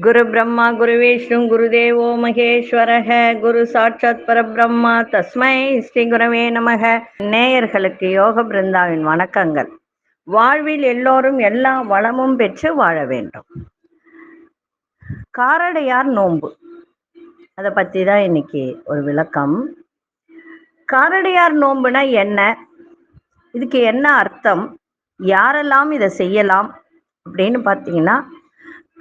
குரு பிரம்மா குரு விஷ்ணு குரு தேவோ மகேஸ்வரக குரு சாட்சாத் பரபிரம்மா தஸ்மை ஸ்ரீ குரவே நமக. நேயர்களுக்கு யோக பிருந்தாவின் வணக்கங்கள். வாழ்வில் எல்லோரும் எல்லா வளமும் பெற்று வாழ வேண்டும். காரடையார் நோன்பு. அதை பற்றி தான் இன்னைக்கு ஒரு விளக்கம். காரடையார் நோன்புனா என்ன? இதுக்கு என்ன அர்த்தம்? யாரெல்லாம் இதை செய்யலாம்? அப்படின்னு பார்த்தீங்கன்னா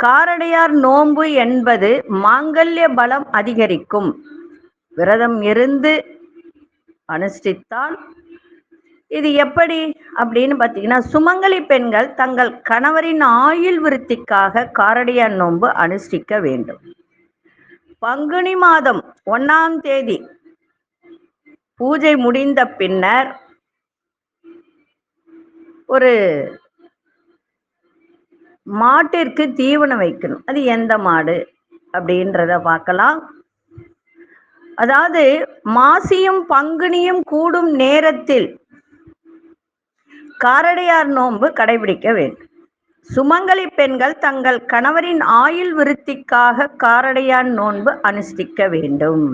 காரடையார் நோன்பு என்பது மாங்கல்ய பலம் அதிகரிக்கும். விரதம் இருந்து அனுஷ்டித்தால் இது எப்படி? அப்படின்னு பார்த்தீங்கன்னா சுமங்கலி பெண்கள் தங்கள் கணவரின் ஆயுள் விருத்திக்காக காரடையார் நோன்பு அனுஷ்டிக்க வேண்டும். பங்குனி மாதம் ஒன்னாம் தேதி பூஜை முடிந்த பின்னர் ஒரு மாட்டிற்கு தீவனம் வைக்கணும். அது எந்த மாடு அப்படின்றத பார்க்கலாம். அதாவது மாசியும் பங்குனியும் கூடும் நேரத்தில் காரடையார் நோன்பு கடைபிடிக்க வேண்டும். சுமங்கலி பெண்கள் தங்கள் கணவரின் ஆயுள் விருத்திக்காக காரடையார் நோன்பு அனுஷ்டிக்க வேண்டும்.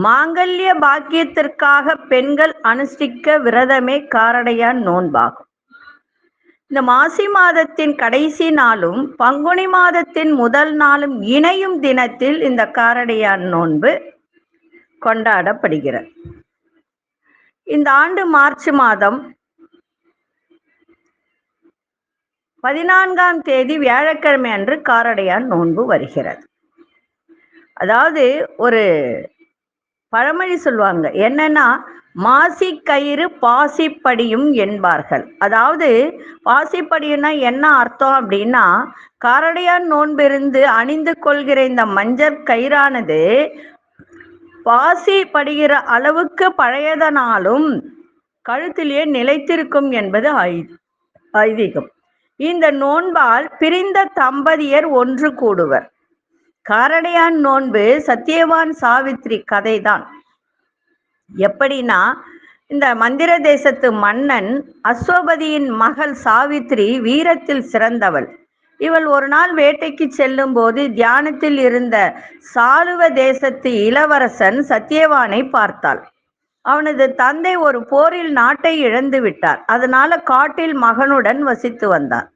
மாங்கல்ய பாக்கியத்திற்காக பெண்கள் அனுஷ்டிக்க விரதமே காரடையான் நோன்பாகும். இந்த மாசி மாதத்தின் கடைசி நாளும் பங்குனி மாதத்தின் முதல் நாளும் இணையும் தினத்தில் இந்த காரடையான் நோன்பு கொண்டாடப்படுகிறது. இந்த ஆண்டு மார்ச் மாதம் பதினான்காம் தேதி வியாழக்கிழமை அன்று காரடையான் நோன்பு வருகிறது. அதாவது ஒரு பழமொழி சொல்லுவாங்க. என்னன்னா மாசி கயிறு பாசிப்படியும் என்பார்கள். அதாவது பாசிப்படியும்னா என்ன அர்த்தம் அப்படின்னா காரடையான் நோன்பிருந்து அணிந்து கொள்கிற இந்த மஞ்சள் கயிறானது பாசி படுகிற அளவுக்கு பழையதனாலும் கழுத்திலேயே நிலைத்திருக்கும் என்பது ஐ- ஐதீகம். இந்த நோன்பால் பிரிந்த தம்பதியர் ஒன்று கூடுவர். காரடையான் நோன்பு சத்தியவான் சாவித்ரி கதைதான். எப்படின்னா இந்த மந்திர தேசத்து மன்னன் அஸ்வபதியின் மகள் சாவித்ரி வீரத்தில் சிறந்தவள். இவள் ஒரு நாள் வேட்டைக்கு செல்லும் போது தியானத்தில் இருந்த சாலுவ தேசத்து இளவரசன் சத்தியவானை பார்த்தாள். அவனது தந்தை ஒரு போரில் நாட்டை இழந்து விட்டார். அதனால காட்டில் மகனுடன் வசித்து வந்தார்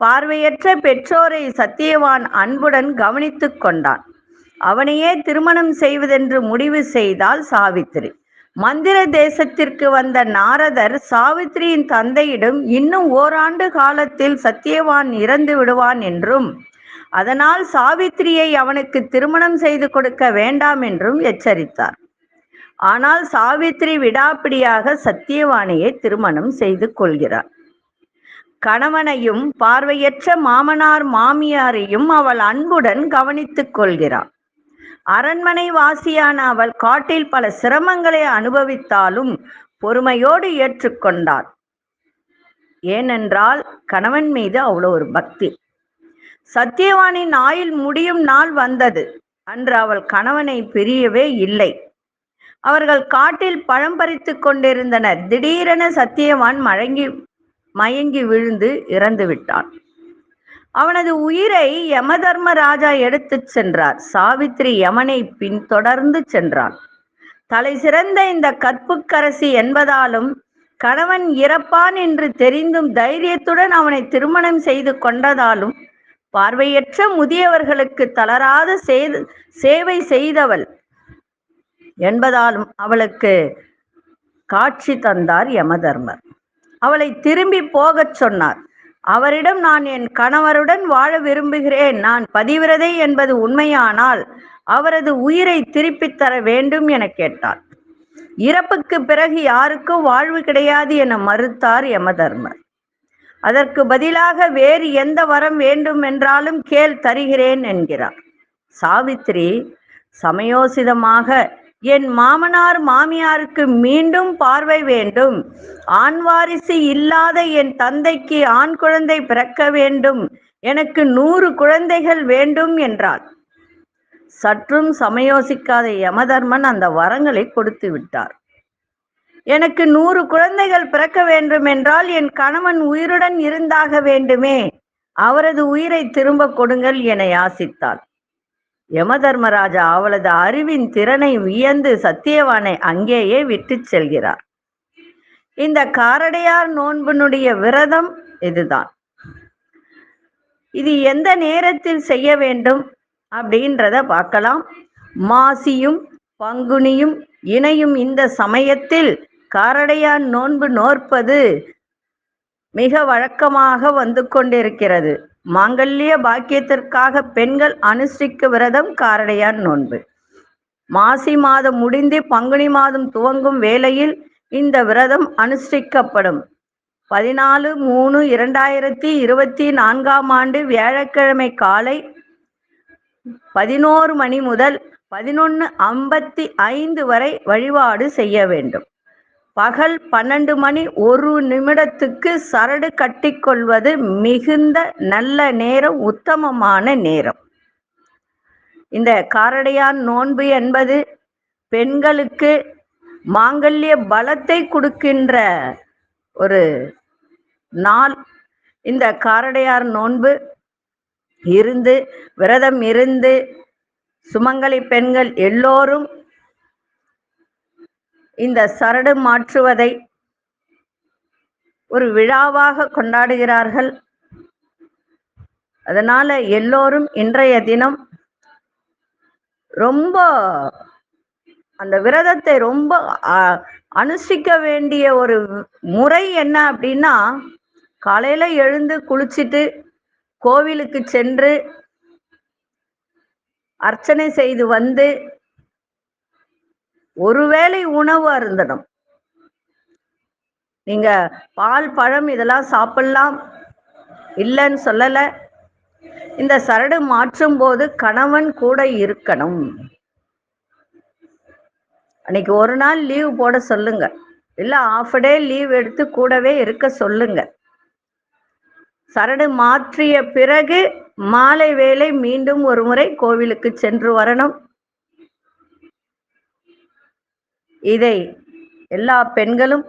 பார்வையற்ற பெற்றோரை சத்தியவான் அன்புடன் கவனித்து கொண்டான். அவனையே திருமணம் செய்வதென்று முடிவு செய்தால் சாவித்திரி. மந்திர தேசத்திற்கு வந்த நாரதர் சாவித்திரியின் தந்தையிடம் இன்னும் ஓராண்டு காலத்தில் சத்தியவான் இறந்து விடுவான் என்றும் அதனால் சாவித்திரியை அவனுக்கு திருமணம் செய்து கொடுக்க வேண்டாம் என்றும் எச்சரித்தார். ஆனால் சாவித்திரி விடாப்பிடியாக சத்தியவானியை திருமணம் செய்து கொள்கிறார். கணவனையும் பார்வையற்ற மாமனார் மாமியாரையும் அவள் அன்புடன் கவனித்துக் கொள்கிறாள். அரண்மனை வாசியான அவள் காட்டில் பல சிரமங்களை அனுபவித்தாலும் பொறுமையோடு ஏற்றுக்கொண்டாள் ஏனென்றால் கணவன் மீது அவ்வளோ ஒரு பக்தி. சத்தியவானின் ஆயுள் முடியும் நாள் வந்தது. அன்று அவள் கணவனை பிரியவே இல்லை. அவர்கள் காட்டில் பழம் பறித்துக் கொண்டிருந்தனர். திடீரென சத்தியவான் மழங்கி மயங்கி விழுந்து இறந்து விட்டான். அவனது உயிரை யமதர்மராஜா எடுத்துச் சென்றார். சாவித்ரி யமனை பின்தொடர்ந்து சென்றான். தலை சிறந்த இந்த கற்புக்கரசி என்பதாலும் கணவன் இறப்பான் என்று தெரிந்தும் தைரியத்துடன் அவனை திருமணம் செய்து கொண்டதாலும் பார்வையற்ற முதியவர்களுக்கு தளராத செய்து சேவை செய்தவள் என்பதாலும் அவளுக்கு காட்சி தந்தார் யமதர்மர். அவளை திரும்பி போகச் சொன்னார். அவரிடம் நான் என் கணவருடன் வாழ விரும்புகிறேன். நான் பதிவிரதை என்பது உண்மையானால் அவரது உயிரை திருப்பித் தர வேண்டும் என கேட்டார். இறப்புக்கு பிறகு யாருக்கும் வாழ்வு கிடையாது என மறுத்தார் யமதர்மர். அதற்கு பதிலாக வேறு எந்த வரம் வேண்டும் என்றாலும் கேள் தருகிறேன் என்கிறார். சாவித்ரி சமயோசிதமாக என் மாமனார் மாமியாருக்கு மீண்டும் பார்வை வேண்டும். ஆண் வாரிசு இல்லாத என் தந்தைக்கு ஆண் குழந்தை பிறக்க வேண்டும். எனக்கு நூறு குழந்தைகள் வேண்டும் என்றார் சற்றும் சமயோசிக்காத யமதர்மன் அந்த வரங்களை கொடுத்து விட்டார். எனக்கு நூறு குழந்தைகள் பிறக்க வேண்டும் என்றால் என் கணவன் உயிருடன் இருந்தாக வேண்டுமே. அவரது உயிரை திரும்ப கொடுங்கள் என யாசித்தாள். யமதர்மராஜா அவளது அறிவின் திறனை வியந்து சத்தியவானை அங்கேயே விட்டுச் செல்கிறார். இந்த காரடையார் நோன்பினுடைய விரதம் இதுதான். இது எந்த நேரத்தில் செய்ய வேண்டும் அப்படின்றத பார்க்கலாம். மாசியும் பங்குனியும் இணையும் இந்த சமயத்தில் காரடையார் நோன்பு நோற்பது மிக வழக்கமாக வந்து கொண்டிருக்கிறது. மாங்கல்ய பாக்கியத்திற்காக பெண்கள் அனுஷ்டிக்க விரதம் காரடையான் நோன்பு. மாசி மாதம் முடிந்து பங்குனி மாதம் துவங்கும் வேளையில் இந்த விரதம் அனுஷ்டிக்கப்படும். பதினாலு மூணு இரண்டாயிரத்தி இருபத்தி நான்காம் ஆண்டு வியாழக்கிழமை காலை பதினோரு மணி முதல் பதினொன்று ஐம்பத்தி ஐந்து வரை வழிபாடு செய்ய வேண்டும். பகல் பன்னெண்டு மணி ஒரு நிமிடத்துக்கு சரடு கட்டிக்கொள்வது மிகுந்த நல்ல நேரம் உத்தமமான நேரம். இந்த காரடையான் நோன்பு என்பது பெண்களுக்கு மாங்கல்ய பலத்தை கொடுக்கின்ற ஒரு நாள். இந்த காரடையார் நோன்பு இருந்து விரதம் இருந்து சுமங்கலி பெண்கள் எல்லோரும் இந்த சரடு மாற்றுவதை ஒரு விழாவாக கொண்டாடுகிறார்கள். அதனால எல்லோரும் இன்றைய தினம் ரொம்ப அந்த விரதத்தை ரொம்ப அனுஷ்டிக்க வேண்டிய ஒரு முறை என்ன அப்படின்னா காலையில எழுந்து குளிச்சிட்டு கோவிலுக்கு சென்று அர்ச்சனை செய்து வந்து ஒருவேளை உணவு அருந்தணும் நீங்க பால் பழம் இதெல்லாம் சாப்பிடலாம். இல்லைன்னு சொல்லல. இந்த சரடு மாற்றும் போது கணவன் கூட இருக்கணும். அன்னைக்கு ஒரு நாள் லீவ் போட சொல்லுங்க. இல்ல ஆஃப் டே லீவ் எடுத்து கூடவே இருக்க சொல்லுங்க. சரடு மாற்றிய பிறகு மாலை வேளை மீண்டும் ஒரு முறை கோவிலுக்கு சென்று வரணும். இதை எல்லா பெண்களும்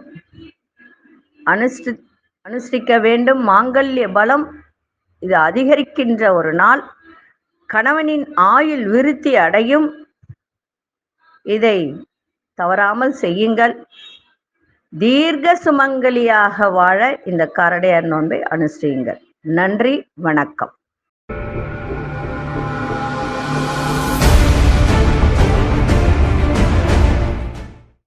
அனுஷ்டி அனுஷ்டிக்க வேண்டும். மாங்கல்ய பலம் இது அதிகரிக்கின்ற ஒரு நாள். கணவனின் ஆயுள் விருத்தி அடையும். இதை தவறாமல் செய்யுங்கள். தீர்க்க சுமங்கலியாக வாழ இந்த கரடையார் நோன்பை அனுஷ்டியுங்கள். நன்றி வணக்கம்.